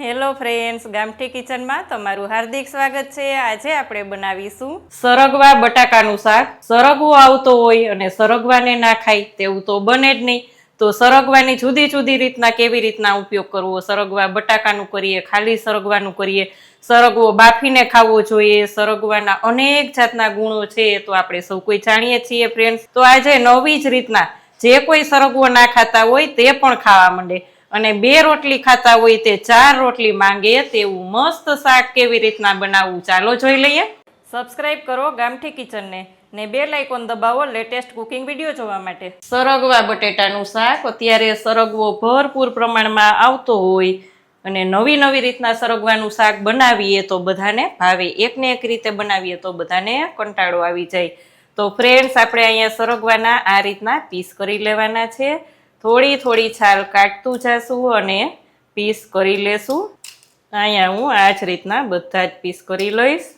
Hello friends, ગામઠી કિચનમાં તમારું હાર્દિક સ્વાગત છે. આજે આપણે બનાવીશું સરગવા બટાકાનું શાક. સરગવો આવતો હોય અને સરગવાને ના ખાય તેવું તો બને જ નહીં. તો સરગવાની જુદી જુદી રીતના કેવી રીતના ઉપયોગ કરવો? સરગવા બટાકાનું કરીએ, ખાલી સરગવાનું કરીએ? સરગવો બાફીને ખાવો જોઈએ? સરગવાના અનેક જાતના ગુણો છે તો આપણે સૌ કોઈ જાણીએ છીએ ફ્રેન્ડ્સ. તો આજે નવી જ રીતના જે કોઈ સરગવો ના ખાતા હોય તે પણ ખાવા માંડે. અને બે રોટલી ખાતા હોય તે ચાર રોટલી માંગે તેવું મસ્ત શાક કેવી રીતના બનાવવું ચાલો જોઈ લઈએ. સબસ્ક્રાઇબ કરો ગામઠી કિચનને ને બે લાઇકોન દબાવો લેટેસ્ટ કુકિંગ વીડિયો જોવા માટે. સરગવા બટેટાનું શાક અત્યારે સરગવો ભરપૂર પ્રમાણમાં આવતો હોય અને નવી નવી રીતના સરગવાનું શાક બનાવીએ તો બધાને ભાવે. એકને એક રીતે બનાવીએ તો બધાને કંટાળો આવી જાય. તો ફ્રેન્ડ્સ આપણે અહીંયા સરગવાના આ રીતના પીસ કરી લેવાના છે. થોડી થોડી છાલ કાઢતું જશું અને પીસ કરી લેશું. અહીંયા હું આ જ રીતના બધા જ પીસ કરી લઈશ.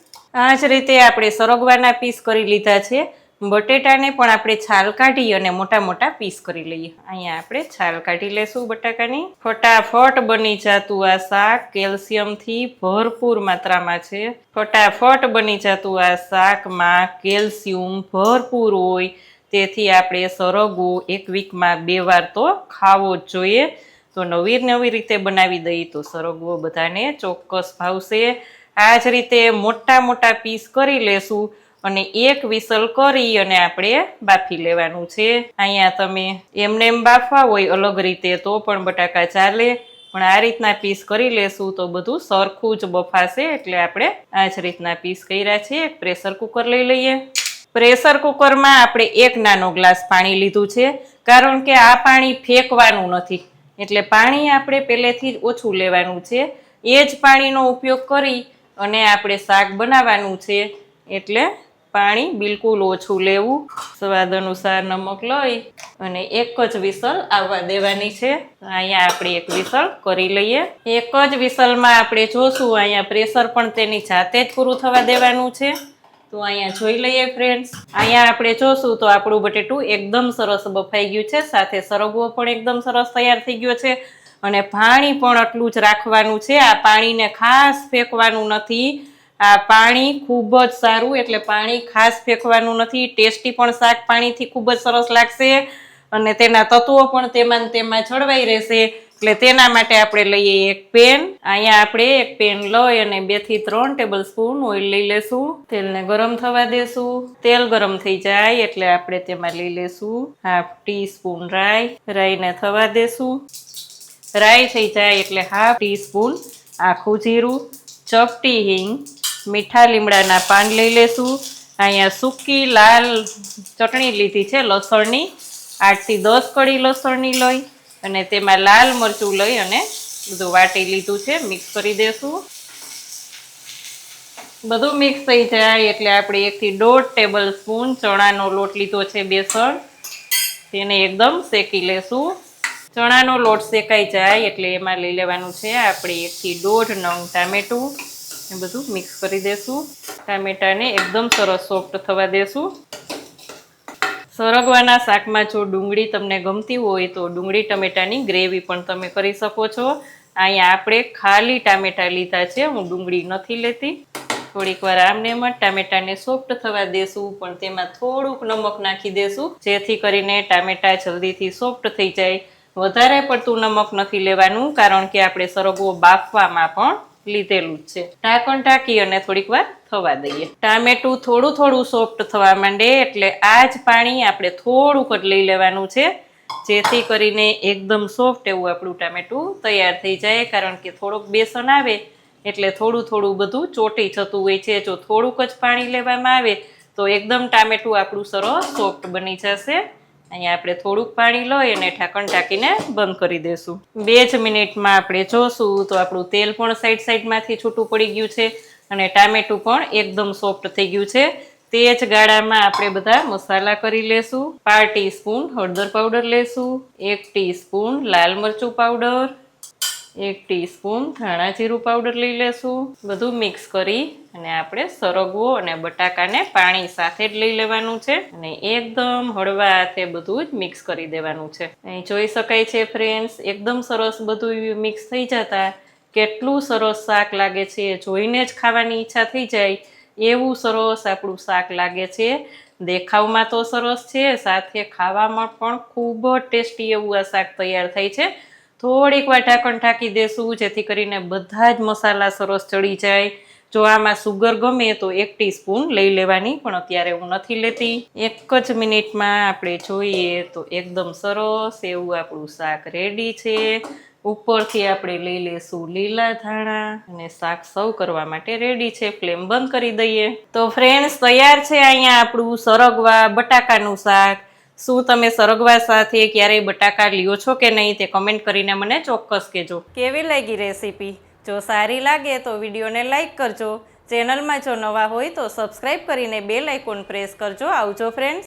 આ જ રીતે આપણે સરગવાના પીસ કરી લીધા છે. બટેટાને પણ આપણે છાલ કાઢી અને મોટા મોટા પીસ કરી લઈએ. અહીંયા આપણે છાલ કાઢી લેશું બટાકાની. ફટાફટ બની જતું આ શાક. કેલ્શિયમથી ભરપૂર માત્રામાં છે. ફટાફટ બની જતું આ શાકમાં કેલ્શિયમ ભરપૂર હોય. તેથી આપણે સરગવો એક વીકમાં બે વાર તો ખાવો જ જોઈએ. તો નવી નવી રીતે બનાવી દઈએ તો સરગવો બધાને ચોક્કસ ભાવશે. આ જ રીતે મોટા મોટા પીસ કરી લેશું અને એક વિસલ કરી અને આપણે બાફી લેવાનું છે. અહીંયા તમે એમને એમ બાફવા હોય અલગ રીતે તો પણ બટાકા ચાલે. પણ આ રીતના પીસ કરી લેશું તો બધું સરખું જ બફાશે એટલે આપણે આ જ રીતના પીસ કર્યા છે. પ્રેશર કુકર લઈ લઈએ. પ્રેશર કુકરમાં આપણે એક નાનો ગ્લાસ પાણી લીધું છે, કારણ કે આ પાણી ફેંકવાનું નથી. એટલે પાણી આપણે પહેલેથી જ ઓછું લેવાનું છે. એ જ પાણીનો ઉપયોગ કરી અને આપણે શાક બનાવવાનું છે. એટલે પાણી બિલકુલ ઓછું લેવું. સ્વાદ અનુસાર નમક લઈ અને એક જ વિસલ આવવા દેવાની છે. અહીંયા આપણે એક વિસલ કરી લઈએ. એક જ વિસલમાં આપણે જોશું, અહીંયા પ્રેશર પણ તેની જાતે જ પૂરું થવા દેવાનું છે. તો અહીંયા જોઈ લઈએ ફ્રેન્ડ્સ અહીંયા આપણે જોશું તો આપણું બટેટું એકદમ સરસ બફાઈ ગયું છે. સાથે સરગવો પણ એકદમ સરસ તૈયાર થઈ ગયો છે. અને પાણી પણ આટલું જ રાખવાનું છે. આ પાણીને ખાસ ફેંકવાનું નથી. આ પાણી ખૂબ જ સારું, એટલે પાણી ખાસ ફેંકવાનું નથી. ટેસ્ટી પણ શાક પાણીથી ખૂબ જ સરસ લાગશે. અને તેના તત્વો પણ તેમાં તેમાં જળવાઈ રહેશે. એટલે તેના માટે આપણે લઈએ એક પેન. અહીંયા આપણે એક પેન લઈ અને બેથી ત્રણ ટેબલ સ્પૂન ઓઇલ લઈ લેશું. તેલને ગરમ થવા દેશું. તેલ ગરમ થઈ જાય એટલે આપણે તેમાં લઈ લેશું હાફ ટી સ્પૂન રાઈ. રાઈને થવા દેશું. રાઈ થઈ જાય એટલે હાફ ટી સ્પૂન આખું જીરું. ચપટી હિંગ, મીઠા લીમડાના પાન લઈ લેશું. અહીંયા સૂકી લાલ ચટણી લીધી છે લસણની. આઠથી દસ કળી લસણની લઈ. અને તેમાં લાલ મરચું લઈ અને બધું વાટી લીધું છે. મિક્સ કરી દેશું. બધું મિક્સ થઈ જાય એટલે આપણે એકથી દોઢ ટેબલ સ્પૂન ચણાનો લોટ લીધો છે બેસણ. તેને એકદમ શેકી લેશું. ચણાનો લોટ શેકાઈ જાય એટલે એમાં લઈ લેવાનું છે આપણે એકથી દોઢ નંગ ટામેટું. એ બધું મિક્સ કરી દેશું. ટામેટાને એકદમ સરસ સોફ્ટ થવા દેશું. સરગવાના શાકમાં જો ડુંગળી તમને ગમતી હોય તો ડુંગળી ટમેટાની ગ્રેવી પણ તમે કરી શકો છો. અહીંયા આપણે ખાલી ટામેટા લીધા છે, હું ડુંગળી નથી લેતી. થોડીક વાર આમને ટામેટાને સોફ્ટ થવા દેશું, પણ તેમાં થોડુંક નમક નાખી દેશું, જેથી કરીને ટામેટા જલ્દીથી સોફ્ટ થઈ જાય. વધારે પડતું નમક નથી લેવાનું, કારણ કે આપણે સરગવો બાફવામાં પણ લીધેલું જ છે. ઢાંકણ ઢાંકી અને થોડીક વાર થવા દઈએ. ટામેટું થોડું થોડું સોફ્ટ થવા માંડે એટલે આ જ પાણી આપણે થોડુંક જ લઈ લેવાનું છે. જેથી કરીને એકદમ સોફ્ટ એવું આપણું ટામેટું તૈયાર થઈ જાય. કારણ કે થોડોક બેસન આવે એટલે થોડું થોડું બધું ચોટી જતું હોય છે. જો થોડુંક જ પાણી લેવામાં આવે તો એકદમ ટામેટું આપણું સરસ સોફ્ટ બની જશે. અહીંયા આપણે થોડુંક પાણી લઈ અને ઢાંકણ ઢાંકીને બંધ કરી દેશું. બે જ મિનિટમાં આપણે જોશું તો આપણું તેલ પણ સાઈડ સાઈડમાંથી છૂટું પડી ગયું છે અને ટામેટું પણ એકદમ સોફ્ટ થઈ ગયું છે. તે જ ગાળામાં આપણે બધા મસાલા કરી લેશું. પાર ટીસ્પૂન હળદર પાવડર લેશું, એક ટીસ્પૂન લાલ મરચું પાવડર એક ટીસ્પૂન ધાણા જીરું પાવડર લઈ લેશું. બધું મિક્સ કરી અને આપણે સરગવો અને બટાકાને પાણી સાથે જ લઈ લેવાનું છે અને એકદમ હળવા હાથે બધું જ મિક્સ કરી દેવાનું છે. અહીં જોઈ શકાય છે ફ્રેન્ડ્સ, એકદમ સરસ બધું મિક્સ થઈ જતા. કેટલું સરસ શાક લાગે છે જોઈને જ ખાવાની ઈચ્છા થઈ જાય. એવું સરસ આપણું શાક લાગે છે. દેખાવમાં તો સરસ છે, સાથે ખાવામાં પણ ખૂબ જ ટેસ્ટી એવું આ શાક તૈયાર થાય છે. થોડીક વાર ઢાંકણ ઢાંકી દેશું જેથી કરીને બધા જ મસાલા સરસ ચડી જાય. જો આમાં સુગર ગમે તો એક ટીસ્પૂન લઈ લેવાની, પણ અત્યારે હું નથી લેતી. એક જ મિનિટમાં આપણે જોઈએ તો એકદમ સરસ એવું આપણું શાક રેડી છે. ઉપરથી આપણે લઈ લેશું લીલા ધાણા, અને શાક સર્વ કરવા માટે રેડી છે. ફ્લેમ બંધ કરી દઈએ. તો ફ્રેન્ડ્સ તૈયાર છે અહીંયા આપણું સરગવા બટાકાનું શાક. શું તમે સરગવા સાથે ક્યારેય બટાકા લ્યો છો કે નહીં તે કમેન્ટ કરીને મને ચોક્કસ કહેજો. કેવી લાગી રેસીપી? જો સારી લાગે તો વિડીયોને લાઈક કરજો. ચેનલમાં જો નવા હોય તો સબસ્ક્રાઈબ કરીને બેલ આઇકોન પ્રેસ કરજો. આવજો ફ્રેન્ડ્સ